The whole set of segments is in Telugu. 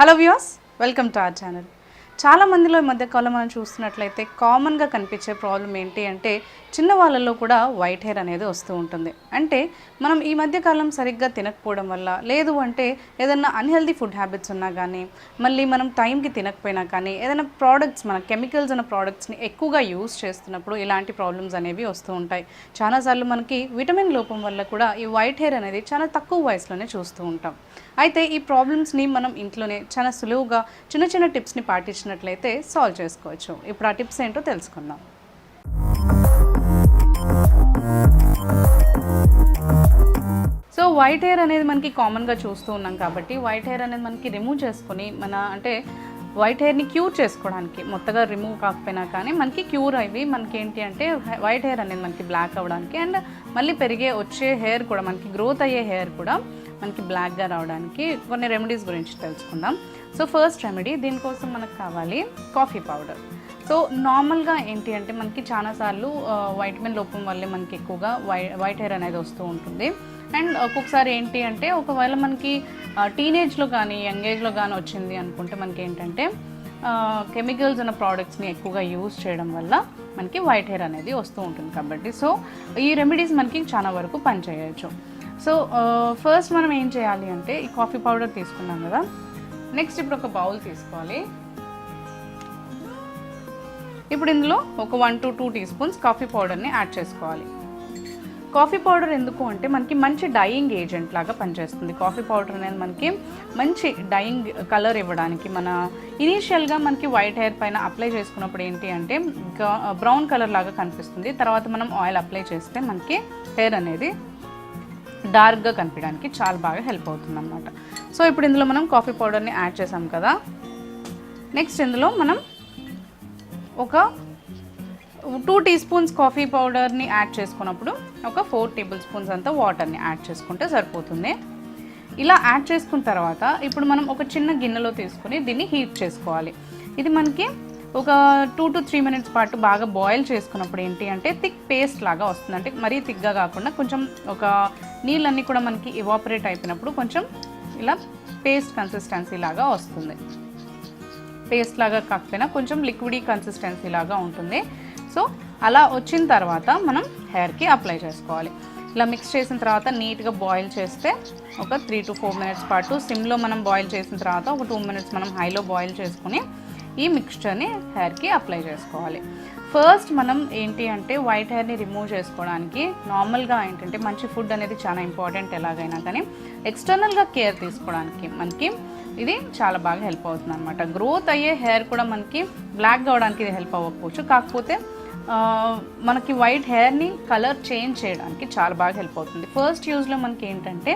Hello views welcome to our channel చాలా మందిలో ఈ మధ్యకాలం మనం చూస్తున్నట్లయితే కామన్గా కనిపించే ప్రాబ్లం ఏంటి అంటే చిన్న వాళ్ళలో కూడా వైట్ హెయిర్ అనేది వస్తూ ఉంటుంది. అంటే మనం ఈ మధ్యకాలం సరిగ్గా తినకపోవడం వల్ల లేదు అంటే ఏదైనా అన్హెల్దీ ఫుడ్ హ్యాబిట్స్ ఉన్నా కానీ మళ్ళీ మనం టైంకి తినకపోయినా కానీ ఏదైనా ప్రోడక్ట్స్ మన కెమికల్స్ ఉన్న ప్రోడక్ట్స్ని ఎక్కువగా యూస్ చేస్తున్నప్పుడు ఇలాంటి ప్రాబ్లమ్స్ అనేవి వస్తూ ఉంటాయి. చాలాసార్లు మనకి విటమిన్ లోపం వల్ల కూడా ఈ వైట్ హెయిర్ అనేది చాలా తక్కువ వయసులోనే చూస్తూ ఉంటాం. అయితే ఈ ప్రాబ్లమ్స్ని మనం ఇంట్లోనే చాలా సులువుగా చిన్న చిన్న టిప్స్ని పాటించినట్లయితే సాల్వ్ చేసుకోవచ్చు. ఇప్పుడు ఆ టిప్స్ ఏంటో తెలుసుకుందాం. సో వైట్ హెయిర్ అనేది మనకి కామన్గా చూస్తూ ఉన్నాం కాబట్టి వైట్ హెయిర్ అనేది మనకి రిమూవ్ చేసుకొని మన అంటే వైట్ హెయిర్ని క్యూర్ చేసుకోవడానికి మొత్తగా రిమూవ్ కాకపోయినా కానీ మనకి క్యూర్ అవి మనకి ఏంటి అంటే వైట్ హెయిర్ అనేది మనకి బ్లాక్ అవ్వడానికి అండ్ మళ్ళీ పెరిగే వచ్చే హెయిర్ కూడా మనకి గ్రోత్ అయ్యే హెయిర్ కూడా మనకి బ్లాక్గా రావడానికి కొన్ని రెమెడీస్ గురించి తెలుసుకుందాం. సో ఫస్ట్ రెమెడీ దీనికోసం మనకు కావాలి కాఫీ పౌడర్ సో నార్మల్గా ఏంటి అంటే మనకి చాలాసార్లు వైటమిన్ లోపం వల్లే మనకి ఎక్కువగా వై వైట్ హెయిర్ అనేది వస్తూ ఉంటుంది. అండ్ ఒక్కొక్కసారి ఏంటి అంటే ఒకవేళ మనకి టీనేజ్లో కానీ యంగ్ ఏజ్లో కానీ వచ్చింది అనుకుంటే మనకి ఏంటంటే కెమికల్స్ ఉన్న ప్రోడక్ట్స్ని ఎక్కువగా యూజ్ చేయడం వల్ల మనకి వైట్ హెయిర్ అనేది వస్తూ ఉంటుంది కాబట్టి. సో ఈ రెమెడీస్ మనకి చాలా వరకు పనిచేయచ్చు. సో ఫస్ట్ uh, మనం ఏం చేయాలి అంటే ఈ కాఫీ పౌడర్ తీసుకున్నాం కదా. నెక్స్ట్ ఇప్పుడు ఒక బౌల్ తీసుకోవాలి. ఇప్పుడు ఇందులో ఒక one to two teaspoons coffee పౌడర్ని యాడ్ చేసుకోవాలి. కాఫీ పౌడర్ ఎందుకు అంటే మనకి మంచి డయింగ్ ఏజెంట్ లాగా పనిచేస్తుంది. కాఫీ పౌడర్ అనేది మనకి మంచి డైయింగ్ కలర్ ఇవ్వడానికి మన ఇనీషియల్గా మనకి వైట్ హెయిర్ పైన అప్లై చేసుకున్నప్పుడు ఏంటి అంటే బ్రౌన్ కలర్ లాగా కనిపిస్తుంది. తర్వాత మనం ఆయిల్ అప్లై చేస్తే మనకి హెయిర్ అనేది డార్క్గా కనిపించడానికి చాలా బాగా హెల్ప్ అవుతుంది అనమాట సో ఇప్పుడు ఇందులో మనం కాఫీ పౌడర్ని యాడ్ చేసాం కదా. నెక్స్ట్ ఇందులో మనం ఒక టూ టీ స్పూన్స్ కాఫీ పౌడర్ని యాడ్ చేసుకున్నప్పుడు ఒక ఫోర్ టేబుల్ స్పూన్స్ అంతా వాటర్ని యాడ్ చేసుకుంటే సరిపోతుంది. ఇలా యాడ్ చేసుకున్న తర్వాత ఇప్పుడు మనం ఒక చిన్న గిన్నెలో తీసుకుని దీన్ని హీట్ చేసుకోవాలి. ఇది మనకి ఒక టూ టు త్రీ మినిట్స్ పాటు బాగా బాయిల్ చేసుకున్నప్పుడు ఏంటి అంటే థిక్ పేస్ట్ లాగా వస్తుంది. అంటే మరీ థిక్గా కాకుండా కొంచెం ఒక నీళ్ళన్నీ కూడా మనకి ఇవాపరేట్ అయిపోయినప్పుడు కొంచెం ఇలా పేస్ట్ కన్సిస్టెన్సీ లాగా వస్తుంది. పేస్ట్ లాగా కాకపోయినా కొంచెం లిక్విడీ కన్సిస్టెన్సీ లాగా ఉంటుంది. సో అలా వచ్చిన తర్వాత మనం హెయిర్కి అప్లై చేసుకోవాలి. ఇలా మిక్స్ చేసిన తర్వాత నీట్గా బాయిల్ చేస్తే ఒక త్రీ టు ఫోర్ మినిట్స్ పాటు సిమ్లో మనం బాయిల్ చేసిన తర్వాత ఒక టూ మినిట్స్ మనం హైలో బాయిల్ చేసుకుని ఈ మిక్స్చర్ని హెయిర్కి అప్లై చేసుకోవాలి. ఫస్ట్ మనం ఏంటి అంటే వైట్ హెయిర్ని రిమూవ్ చేసుకోవడానికి నార్మల్గా ఏంటంటే మంచి ఫుడ్ అనేది చాలా ఇంపార్టెంట్ ఎలాగైనా కానీ ఎక్స్టర్నల్గా కేర్ తీసుకోవడానికి మనకి ఇది చాలా బాగా హెల్ప్ అవుతుంది అనమాట గ్రోత్ అయ్యే హెయిర్ కూడా మనకి బ్లాక్ కావడానికి ఇది హెల్ప్ అవ్వకపోవచ్చు. కాకపోతే మనకి వైట్ హెయిర్ని కలర్ చేంజ్ చేయడానికి చాలా బాగా హెల్ప్ అవుతుంది. ఫస్ట్ యూజ్లో మనకి ఏంటంటే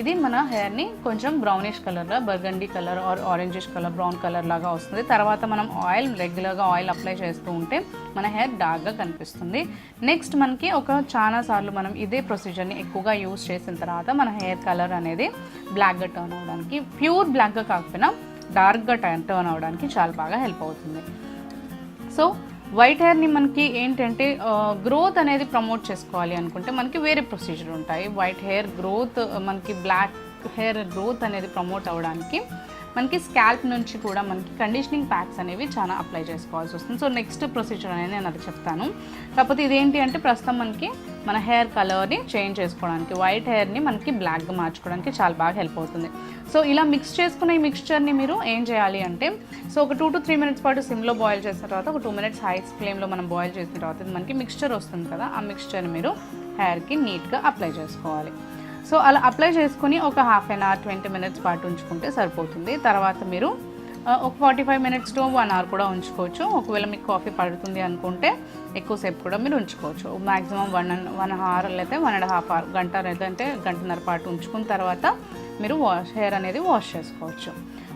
ఇది మన హెయిర్ని కొంచెం బ్రౌనిష్ కలర్లో burgundy colour or orangish colour brown colour లాగా వస్తుంది. తర్వాత మనం ఆయిల్ రెగ్యులర్గా ఆయిల్ అప్లై చేస్తూ ఉంటే మన హెయిర్ డార్క్గా కనిపిస్తుంది. నెక్స్ట్ మనకి ఒక చాలా సార్లు మనం ఇదే ప్రొసీజర్ని ఎక్కువగా యూస్ చేసిన తర్వాత మన హెయిర్ కలర్ అనేది బ్లాక్గా టర్న్ అవ్వడానికి ప్యూర్ బ్లాక్గా కాకపోయినా డార్క్గా టర్న్ టర్న్ అవ్వడానికి చాలా బాగా హెల్ప్ అవుతుంది. సో వైట్ హెయిర్ని మనకి ఏంటంటే గ్రోత్ అనేది ప్రమోట్ చేసుకోవాలి అనుకుంటే మనకి వేరే ప్రొసీజర్ ఉంటాయి. వైట్ హెయిర్ గ్రోత్ మనకి బ్లాక్ హెయిర్ గ్రోత్ అనేది ప్రమోట్ అవ్వడానికి మనకి స్కాల్ప్ నుంచి కూడా మనకి కండిషనింగ్ ప్యాక్స్ అనేవి చాలా అప్లై చేసుకోవాల్సి వస్తుంది. సో నెక్స్ట్ ప్రొసీజర్ అనేది నేను అది చెప్తాను. కాకపోతే ఇదేంటి అంటే ప్రస్తుతం మనకి మన హెయిర్ కలర్ని చేంజ్ చేసుకోవడానికి వైట్ హెయిర్ని మనకి బ్లాక్గా మార్చుకోవడానికి చాలా బాగా హెల్ప్ అవుతుంది. సో ఇలా మిక్స్ చేసుకున్న ఈ మిక్స్చర్ని మీరు ఏం చేయాలి అంటే సో ఒక టూ టు త్రీ మినిట్స్ పాటు సిమ్లో బాయిల్ చేసిన తర్వాత ఒక టూ మినిట్స్ హై ఫ్లేమ్లో మనం బాయిల్ చేసిన తర్వాత ఇది మనకి మిక్స్చర్ వస్తుంది కదా ఆ మిక్స్చర్ని మీరు హెయిర్కి నీట్గా అప్లై చేసుకోవాలి. సో అలా అప్లై చేసుకుని ఒక half an hour twenty minutes పాటు ఉంచుకుంటే సరిపోతుంది. తర్వాత మీరు ఒక forty five minutes to one hour కూడా ఉంచుకోవచ్చు. ఒకవేళ మీకు కాఫీ పడుతుంది అనుకుంటే ఎక్కువసేపు కూడా మీరు ఉంచుకోవచ్చు. మ్యాక్సిమం వన్ వన్ అవర్ అయితే వన్ అండ్ హాఫ్ అవర్ గంట లేదంటే గంటన్నర పాటు ఉంచుకున్న తర్వాత మీరు వాష్ హెయిర్ అనేది వాష్ చేసుకోవచ్చు.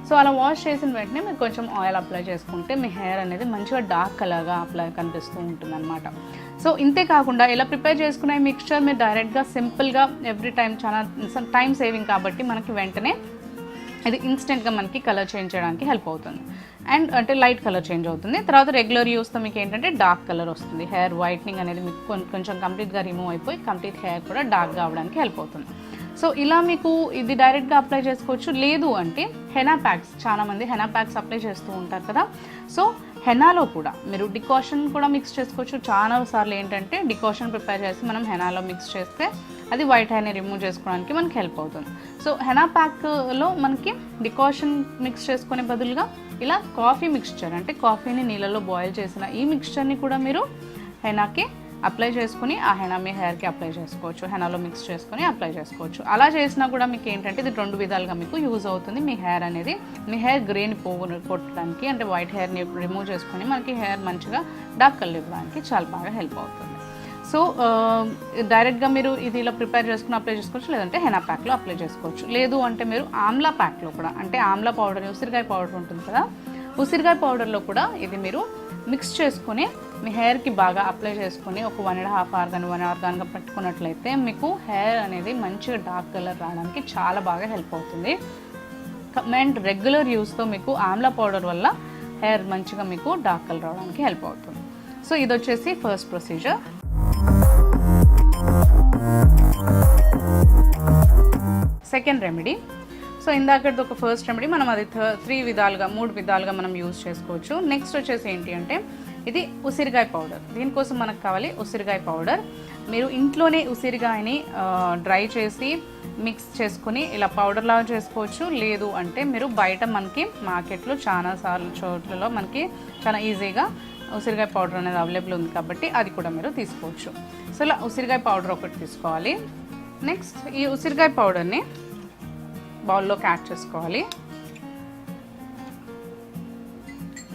సో అలా వాష్ చేసిన వెంటనే మీరు కొంచెం ఆయిల్ అప్లై చేసుకుంటే మీ హెయిర్ అనేది మంచిగా డార్క్ కలర్గా అప్లై కనిపిస్తూ ఉంటుంది అనమాట సో ఇంతే కాకుండా ఇలా ప్రిపేర్ చేసుకునే మిక్స్చర్ మీరు డైరెక్ట్గా సింపుల్గా ఎవ్రీ టైం చాలా టైం సేవింగ్ కాబట్టి మనకి వెంటనే ఇది ఇన్స్టెంట్గా మనకి కలర్ చేంజ్ చేయడానికి హెల్ప్ అవుతుంది. అండ్ అంటే లైట్ కలర్ చేంజ్ అవుతుంది. తర్వాత రెగ్యులర్ యూస్తో మీకు ఏంటంటే డార్క్ కలర్ వస్తుంది. హెయిర్ వైట్నింగ్ అనేది మీకు కొంచెం కంప్లీట్గా రిమూవ్ అయిపోయి కంప్లీట్ హెయిర్ కూడా డార్క్గా అవడానికి హెల్ప్ అవుతుంది. సో ఇలా మీకు ఇది డైరెక్ట్గా అప్లై చేసుకోవచ్చు. లేదు అంటే హెనా ప్యాక్స్ చాలామంది హెనా ప్యాక్స్ అప్లై చేస్తూ ఉంటారు కదా. సో హెనాలో కూడా మీరు డికాషన్ కూడా మిక్స్ చేసుకోవచ్చు. చాలా సార్లు ఏంటంటే డికాషన్ ప్రిపేర్ చేసి మనం హెనాలో మిక్స్ చేస్తే అది వైట్ హెయిర్ని రిమూవ్ చేసుకోవడానికి మనకి హెల్ప్ అవుతుంది. సో హెనా ప్యాక్లో మనకి డికాషన్ మిక్స్ చేసుకునే బదులుగా ఇలా కాఫీ మిక్స్చర్ అంటే కాఫీని నీళ్ళలో బాయిల్ చేసిన ఈ మిక్స్చర్ని కూడా మీరు హెనాకి అప్లై చేసుకుని ఆ హెనా మీ హెయిర్కి అప్లై చేసుకోవచ్చు హెనాలో మిక్స్ చేసుకొని అప్లై చేసుకోవచ్చు. అలా చేసినా కూడా మీకు ఏంటంటే ఇది రెండు విధాలుగా మీకు యూజ్ అవుతుంది. మీ హెయిర్ అనేది మీ హెయిర్ గ్రెయిన్ పోగు కొట్టడానికి అంటే వైట్ హెయిర్ని రిమూవ్ చేసుకొని మనకి హెయిర్ మంచిగా డార్క్ కలర్ ఇవ్వడానికి చాలా బాగా హెల్ప్ అవుతుంది. సో డైరెక్ట్గా um, మీరు ఇది ఇలా ప్రిపేర్ చేసుకుని అప్లై చేసుకోవచ్చు లేదంటే హెనా ప్యాక్లో అప్లై చేసుకోవచ్చు. లేదు అంటే మీరు ఆమ్లా ప్యాక్లో కూడా అంటే ఆమ్లా పౌడర్ ఉసిరికాయ పౌడర్ ఉంటుంది కదా ఉసిరికాయ పౌడర్లో కూడా ఇది మీరు మిక్స్ చేసుకుని మీ హెయిర్కి బాగా అప్లై చేసుకుని ఒక వన్ అండ్ హాఫ్ అవర్ కానీ వన్ అవర్ కనుక పెట్టుకున్నట్లయితే మీకు హెయిర్ అనేది మంచిగా డార్క్ కలర్ రావడానికి చాలా బాగా హెల్ప్ అవుతుంది. అండ్ రెగ్యులర్ యూస్తో మీకు ఆమ్లా పౌడర్ వల్ల హెయిర్ మంచిగా మీకు డార్క్ కలర్ రావడానికి హెల్ప్ అవుతుంది. సో ఇది వచ్చేసి first procedure. Second remedy. So ఇందాకటి ఒక ఫస్ట్ రెమెడీ మనం అది త్రీ విధాలుగా మూడు విధాలుగా మనం యూజ్ చేసుకోవచ్చు. నెక్స్ట్ వచ్చేసి ఏంటి అంటే ఇది ఉసిరికాయ పౌడర్ దీనికోసం మనకు కావాలి ఉసిరికాయ పౌడర్ మీరు ఇంట్లోనే ఉసిరికాయని డ్రై చేసి మిక్స్ చేసుకుని ఇలా పౌడర్ లాగా చేసుకోవచ్చు. లేదు అంటే మీరు బయట మనకి మార్కెట్లో చాలా సార్లు చోట్లలో మనకి చాలా ఈజీగా ఉసిరికాయ పౌడర్ అనేది అవైలబుల్ ఉంది కాబట్టి అది కూడా మీరు తీసుకోవచ్చు. సో ఇలా ఉసిరికాయ పౌడర్ ఒకటి తీసుకోవాలి. నెక్స్ట్ ఈ ఉసిరికాయ పౌడర్ని బౌల్లోకి యాడ్ చేసుకోవాలి.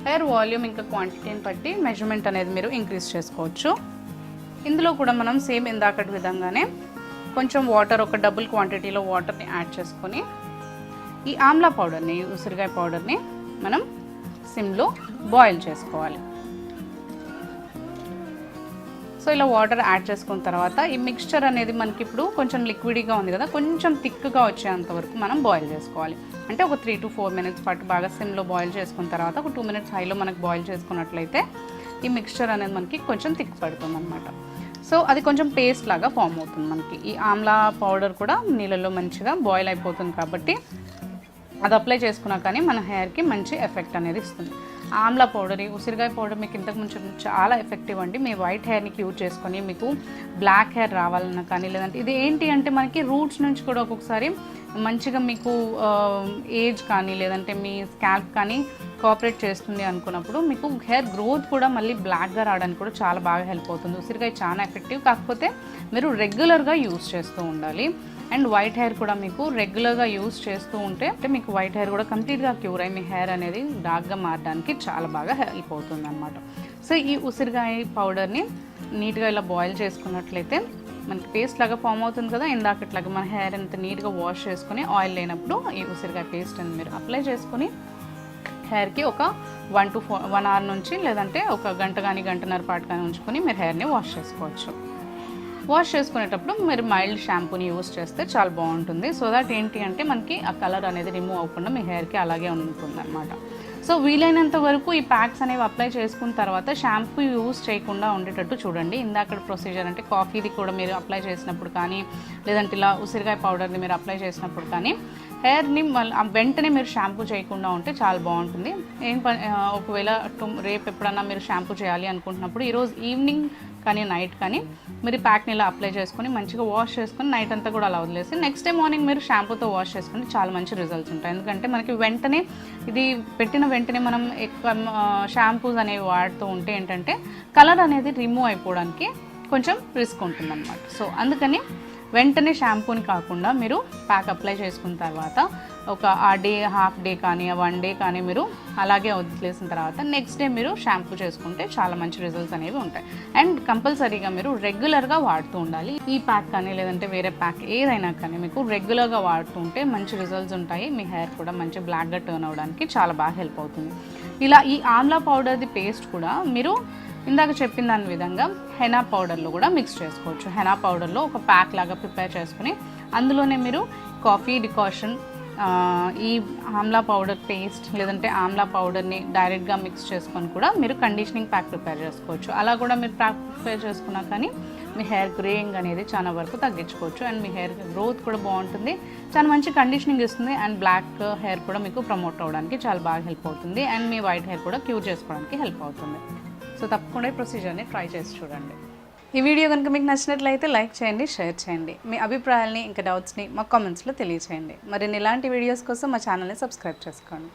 హెయిర్ వాల్యూమ్ ఇంకా క్వాంటిటీని బట్టి మెజర్మెంట్ అనేది మీరు ఇంక్రీజ్ చేసుకోవచ్చు. ఇందులో కూడా మనం సేమ్ ఇందాకటి విధంగానే కొంచెం వాటర్ ఒక డబుల్ క్వాంటిటీలో వాటర్ని యాడ్ చేసుకొని ఈ ఆమ్లా పౌడర్ని ఉసిరికాయ పౌడర్ని మనం సిమ్లో బాయిల్ చేసుకోవాలి. సో ఇలా వాటర్ యాడ్ చేసుకున్న తర్వాత ఈ మిక్స్చర్ అనేది మనకి ఇప్పుడు కొంచెం లిక్విడ్గా ఉంది కదా కొంచెం థిక్గా వచ్చేంత వరకు మనం బాయిల్ చేసుకోవాలి. అంటే ఒక త్రీ టు ఫోర్ మినిట్స్ పాటు బాగా సిమ్లో బాయిల్ చేసుకున్న తర్వాత ఒక టూ మినిట్స్ హైలో మనకు బాయిల్ చేసుకున్నట్లయితే ఈ మిక్స్చర్ అనేది మనకి కొంచెం థిక్ పడుతుంది అనమాట సో అది కొంచెం పేస్ట్ లాగా ఫామ్ అవుతుంది మనకి. ఈ ఆమ్లా పౌడర్ కూడా నీళ్ళలో మంచిగా బాయిల్ అయిపోతుంది కాబట్టి అది అప్లై చేసుకున్నా కానీ మన హెయిర్కి మంచి ఎఫెక్ట్ అనేది ఇస్తుంది. ఆమ్లా పౌడర్ ఈ ఉసిరికాయ పౌడర్ మీకు ఇంతకు ముందు చాలా ఎఫెక్టివ్ అండి. మీ వైట్ హెయిర్ని క్యూర్ చేసుకొని మీకు బ్లాక్ హెయిర్ రావాలన్నా కానీ లేదంటే ఇది ఏంటి అంటే మనకి రూట్స్ నుంచి కూడా ఒక్కొక్కసారి మంచిగా మీకు ఏజ్ కానీ లేదంటే మీ స్కాల్ప్ కానీ కోఆపరేట్ చేస్తుంది అనుకున్నప్పుడు మీకు హెయిర్ గ్రోత్ కూడా మళ్ళీ బ్లాక్గా రావడానికి కూడా చాలా బాగా హెల్ప్ అవుతుంది. ఉసిరికాయ చాలా ఎఫెక్టివ్ కాకపోతే మీరు రెగ్యులర్గా యూస్ చేస్తూ ఉండాలి. అండ్ వైట్ హెయిర్ కూడా మీకు రెగ్యులర్గా యూస్ చేస్తూ ఉంటే అంటే మీకు వైట్ హెయిర్ కూడా కంప్లీట్గా క్యూర్ అయ్యి మీ హెయిర్ అనేది డార్క్గా మారడానికి చాలా బాగా హెల్ప్ అవుతుంది అనమాట సో ఈ ఉసిరికాయ పౌడర్ని నీట్గా ఇలా బాయిల్ చేసుకున్నట్లయితే మనకి పేస్ట్ లాగా ఫామ్ అవుతుంది కదా ఇందాకట్లాగా మన హెయిర్ అంత నీట్గా వాష్ చేసుకుని ఆయిల్ లేనప్పుడు ఈ ఉసిరికాయ పేస్ట్ అని మీరు అప్లై చేసుకుని హెయిర్కి ఒక one to four one hour నుంచి లేదంటే ఒక గంట కానీ గంటన్నర పాటు కానీ ఉంచుకొని మీరు హెయిర్ని వాష్ చేసుకోవచ్చు. వాష్ చేసుకునేటప్పుడు మీరు మైల్డ్ షాంపూని యూస్ చేస్తే చాలా బాగుంటుంది. సో దట్ ఏంటి అంటే మనకి ఆ కలర్ అనేది రిమూవ్ అవ్వకుండా మీ హెయిర్కి అలాగే ఉంటుంది అనమాట సో వీలైనంత వరకు ఈ ప్యాక్స్ అనేవి అప్లై చేసుకున్న తర్వాత షాంపూ యూస్ చేయకుండా ఉండేటట్టు చూడండి. ఇందాక ప్రొసీజర్ అంటే కాఫీది కూడా మీరు అప్లై చేసినప్పుడు కానీ లేదంటే ఇలా ఉసిరికాయ పౌడర్ని మీరు అప్లై చేసినప్పుడు కానీ హెయిర్ని మళ్ళీ వెంటనే మీరు షాంపూ చేయకుండా ఉంటే చాలా బాగుంటుంది. ఏం ఒకవేళ రేపు ఎప్పుడన్నా మీరు షాంపూ చేయాలి అనుకుంటున్నప్పుడు ఈరోజు ఈవినింగ్ కానీ నైట్ కానీ మీరు ప్యాక్ని ఇలా అప్లై చేసుకొని మంచిగా వాష్ చేసుకొని నైట్ అంతా కూడా అలా వదిలేసి నెక్స్ట్ డే మార్నింగ్ మీరు షాంపూతో వాష్ చేసుకుంటే చాలా మంచి రిజల్ట్స్ ఉంటాయి. ఎందుకంటే మనకి వెంటనే ఇది పెట్టిన వెంటనే మనం ఎక్కువ షాంపూస్ అనేవి వాడుతూ ఉంటే ఏంటంటే కలర్ అనేది రిమూవ్ అయిపోవడానికి కొంచెం రిస్క్ ఉంటుందన్నమాట. సో అందుకని వెంటనే షాంపూని కాకుండా మీరు ప్యాక్ అప్లై చేసుకున్న తర్వాత ఒక ఆ డే హాఫ్ డే కానీ వన్ డే కానీ మీరు అలాగే వదిలేసిన తర్వాత నెక్స్ట్ డే మీరు షాంపూ చేసుకుంటే చాలా మంచి రిజల్ట్స్ అనేవి ఉంటాయి. అండ్ కంపల్సరీగా మీరు రెగ్యులర్గా వాడుతూ ఉండాలి. ఈ ప్యాక్ కానీ లేదంటే వేరే ప్యాక్ ఏదైనా కానీ మీకు రెగ్యులర్గా వాడుతుంటే మంచి రిజల్ట్స్ ఉంటాయి. మీ హెయిర్ కూడా మంచి బ్లాక్గా టర్న్ అవ్వడానికి చాలా బాగా హెల్ప్ అవుతుంది. ఇలా ఈ ఆమ్లా పౌడర్ది పేస్ట్ కూడా మీరు ఇందాక చెప్పిన దాని విధంగా హెనా పౌడర్లో కూడా మిక్స్ చేసుకోవచ్చు. హెనా పౌడర్లో ఒక ప్యాక్ లాగా ప్రిపేర్ చేసుకుని అందులోనే మీరు కాఫీ డికాషన్ ఈ ఆమ్లా పౌడర్ పేస్ట్ లేదంటే ఆమ్లా పౌడర్ని డైరెక్ట్గా మిక్స్ చేసుకొని కూడా మీరు కండిషనింగ్ ప్యాక్ ప్రిపేర్ చేసుకోవచ్చు. అలా కూడా మీరు ప్యాక్ ప్రిపేర్ చేసుకున్నా కానీ మీ హెయిర్ గ్రేయింగ్ అనేది చాలా వరకు తగ్గించుకోవచ్చు. అండ్ మీ హెయిర్ గ్రోత్ కూడా బాగుంటుంది. చాలా మంచి కండిషనింగ్ ఇస్తుంది. అండ్ బ్లాక్ హెయిర్ కూడా మీకు ప్రమోట్ అవ్వడానికి చాలా బాగా హెల్ప్ అవుతుంది. అండ్ మీ వైట్ హెయిర్ కూడా క్యూర్ చేసుకోవడానికి హెల్ప్ అవుతుంది. సో తప్పకుండా ఈ ప్రొసీజర్ని ట్రై చేసి చూడండి. ఈ వీడియో కనుక మీకు నచ్చినట్లయితే లైక్ చేయండి షేర్ చేయండి. మీ అభిప్రాయాల్ని ఇంకా డౌట్స్ని మా కామెంట్స్లో తెలియచేయండి. మరిన్ని ఇలాంటి వీడియోస్ కోసం మా ఛానల్ని సబ్స్క్రైబ్ చేసుకోండి.